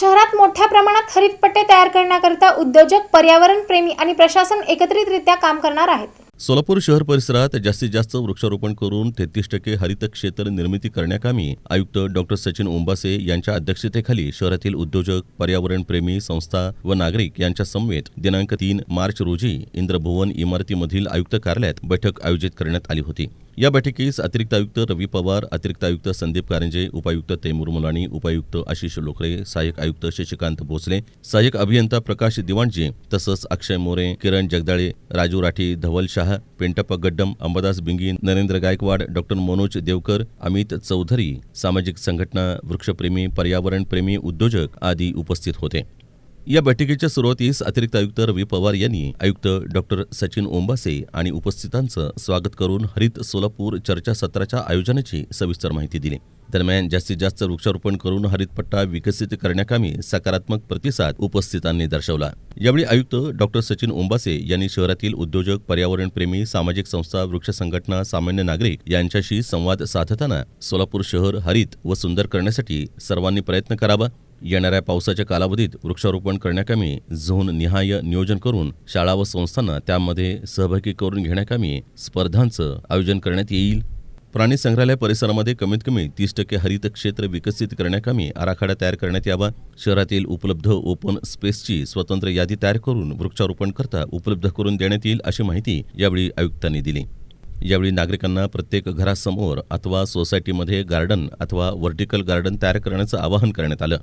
शहरात मोठ्या प्रमाणात हरितपट्टे तयार करण्याकरिता उद्योजक पर्यावरण प्रेमी आणि प्रशासन एकत्रितरित्या काम करणार आहेत. सोलापूर शहर परिसरात जास्तीत जास्त वृक्षारोपण करून तेहतीस टक्के हरित क्षेत्र निर्मिती करण्याकामी आयुक्त डॉक्टर सचिन ओंबासे यांच्या अध्यक्षतेखाली शहरातील उद्योजक पर्यावरण प्रेमी संस्था व नागरिक यांच्या समवेत दिनांक तीन मार्च रोजी इंद्रभुवन इमारतीमधील आयुक्त कार्यालयात बैठक आयोजित करण्यात आली होती. या बैठकीस अतिरिक्त आयुक्त रवी पवार अतिरिक्त आयुक्त संदीप कारंजे उपायुक्त तैमूर मुलाणी उपायुक्त आशिष लोकरे सहाय्यक आयुक्त शशिकांत भोसले सहाय्यक अभियंता प्रकाश दिवाणजी तसंच अक्षय मोरे किरण जगदाळे राजू राठी धवल शाह शाह पेंटप्पा गड्डम अंबादास बिंगी नरेंद्र गायकवाड डॉक्टर मनोज देवकर अमित चौधरी सामाजिक संघटना वृक्षप्रेमी पर्यावरणप्रेमी उद्योजक आदी उपस्थित होते. या बैठकीच्या सुरुवातीस अतिरिक्त आयुक्त रवी पवार यांनी आयुक्त डॉक्टर सचिन ओंबासे आणि उपस्थितांचं स्वागत करून हरित सोलापूर चर्चासत्राच्या आयोजनाची सविस्तर माहिती दिली. दरम्यान जास्तीत जास्त वृक्षारोपण करून हरितपट्टा विकसित करण्याकामी सकारात्मक प्रतिसाद उपस्थितांनी दर्शवला. यावेळी आयुक्त डॉक्टर सचिन ओंबासे यांनी शहरातील उद्योजक पर्यावरणप्रेमी सामाजिक संस्था वृक्ष संघटना सामान्य नागरिक यांच्याशी संवाद साधताना सोलापूर शहर हरित व सुंदर करण्यासाठी सर्वांनी प्रयत्न करावा. येणाऱ्या पावसाच्या कालावधीत वृक्षारोपण करण्याकामी झोन निहाय नियोजन करून शाळा व संस्थांना त्यामध्ये सहभागी करून घेण्याकामी स्पर्धांचं आयोजन करण्यात येईल. प्राणी संग्रहालय परिसरामध्ये कमीत कमी तीस टक्के हरित क्षेत्र विकसित करण्याकामी आराखडा तयार करण्यात यावा. शहरातील उपलब्ध ओपन स्पेसची स्वतंत्र यादी तयार करून वृक्षारोपण करता उपलब्ध करून देण्यात येईल अशी माहिती यावेळी आयुक्तांनी दिली. यावेळी नागरिकांना प्रत्येक घरासमोर अथवा सोसायटीमध्ये गार्डन अथवा व्हर्टिकल गार्डन तयार करण्याचं आवाहन करण्यात आलं.